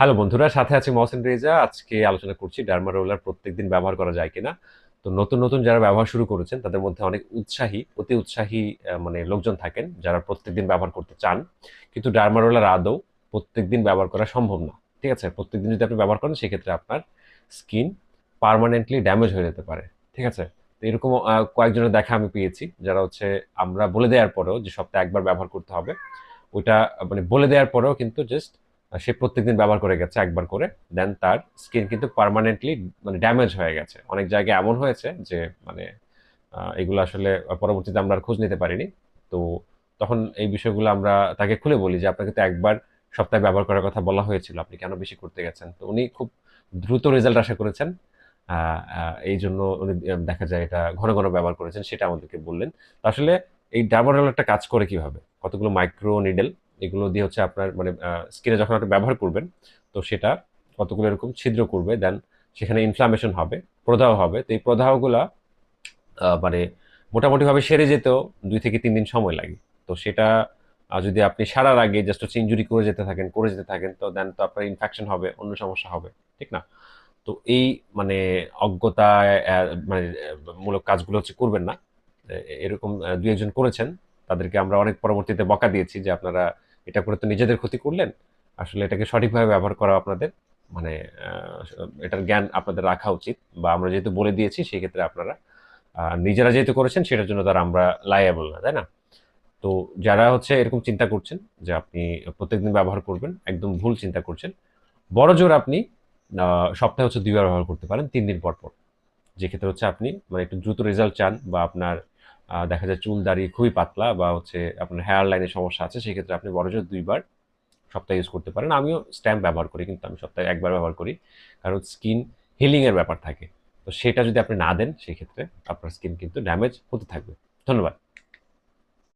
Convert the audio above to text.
Hello বন্ধুরা, সাথে আছে মহসেন রেজা। আজকে আলোচনা করছি ডার্মা রোলার প্রত্যেকদিন ব্যবহার করা যায় কিনা। তো নতুন নতুন যারা ব্যবহার শুরু করেছেন, তাদের মধ্যে অনেক উৎসাহী, অতি উৎসাহী মানে লোকজন থাকেন যারা প্রত্যেকদিন ব্যবহার করতে চান। কিন্তু ডার্মা রোলার আদৌ প্রত্যেকদিন ব্যবহার করা সম্ভব না, ঠিক আছে? প্রত্যেকদিন যদি আপনি ব্যবহার করেন, সেক্ষেত্রে আপনার স্কিন পার্মানেন্টলি ড্যামেজ হয়ে যেতে পারে, ঠিক আছে? তো এরকম কয়েকজনের দেখা আমি পেয়েছি, যারা হচ্ছে আমরা বলে দেওয়ার পরেও, যে সপ্তাহে একবার ব্যবহার করতে হবে, ওইটা মানে বলে দেওয়ার পরেও কিন্তু জাস্ট সে প্রত্যেকদিন ব্যবহার করে গেছে একবার করে। দেন তার স্কিন কিন্তু পার্মানেন্টলি মানে ড্যামেজ হয়ে গেছে। অনেক জায়গায় এমন হয়েছে যে মানে এগুলো আসলে পরবর্তীতে আমরা আর খোঁজ নিতে পারিনি। তো তখন এই বিষয়গুলো আমরা তাকে খুলে বলি যে, আপনাকে তো একবার সপ্তাহে ব্যবহার করার কথা বলা হয়েছিল, আপনি কেন বেশি করতে গেছেন? তো উনি খুব দ্রুত রেজাল্ট আশা করেছেন। এই জন্য উনি দেখা যায় এটা ঘন ঘন ব্যবহার করেছেন, সেটা আমাদেরকে বললেন। তো আসলে এই ডার্মারোলারটা কাজ করে কীভাবে? কতগুলো মাইক্রো নিডেল এগুলো দিয়ে হচ্ছে আপনার মানে স্কিনে যখন আপনি ব্যবহার করবেন, তো সেটা কতগুলো এরকম ছিদ্র করবে দেন সেখানে ইনফ্লামেশন হবে, প্রদাহ হবে, তো এই প্রদাহগুলা মানে মোটামুটিভাবে সেরে যেতেও দুই থেকে তিন দিন সময় লাগে। তো সেটা যদি আপনি সারার আগে জাস্ট হচ্ছে ইঞ্জুরি করে যেতে থাকেন, করে যেতে থাকেন, তো দেন তো আপনার ইনফেকশন হবে, অন্য সমস্যা হবে, ঠিক না? তো এই মানে অজ্ঞতা মানে মূলক কাজগুলো হচ্ছে করবেন না। এরকম দু একজন করেছেন, তাদেরকে আমরা অনেক পরবর্তীতে বকা দিয়েছি যে আপনারা এটা করে তো নিজেদের ক্ষতি করলেন। আসলে এটাকে সঠিকভাবে ব্যবহার করা আপনাদের মানে এটার জ্ঞান আপনাদের রাখা উচিত বা আমরা যেহেতু বলে দিয়েছি সেই ক্ষেত্রে আপনারা নিজেরা যেহেতু করেছেন, সেটার জন্য তার আমরা লায়াবল না, তাই না? তো যারা হচ্ছে এরকম চিন্তা করছেন যে আপনি প্রত্যেকদিন ব্যবহার করবেন, একদম ভুল চিন্তা করছেন, বড় জোর আপনি সপ্তাহে হচ্ছে দুইবার ব্যবহার করতে পারেন, তিন দিন পর পর। যে ক্ষেত্রে হচ্ছে আপনি মানে একটু দ্রুত রেজাল্ট চান বা আপনার দেখা যায় চুল দাড়ি খুবই পাতলা বা হচ্ছে আপনার হেয়ার লাইনের সমস্যা আছে, সেক্ষেত্রে আপনি বড়জোর দুইবার সপ্তাহে ইউজ করতে পারেন। আমিও স্ট্যাম্প ব্যবহার করি, কিন্তু আমি সপ্তাহে একবার ব্যবহার করি। কারণ স্কিন হিলিংয়ের ব্যাপার থাকে। তো সেটা যদি আপনি না দেন সেই ক্ষেত্রে আপনার স্কিন কিন্তু ড্যামেজ হতে থাকবে। ধন্যবাদ।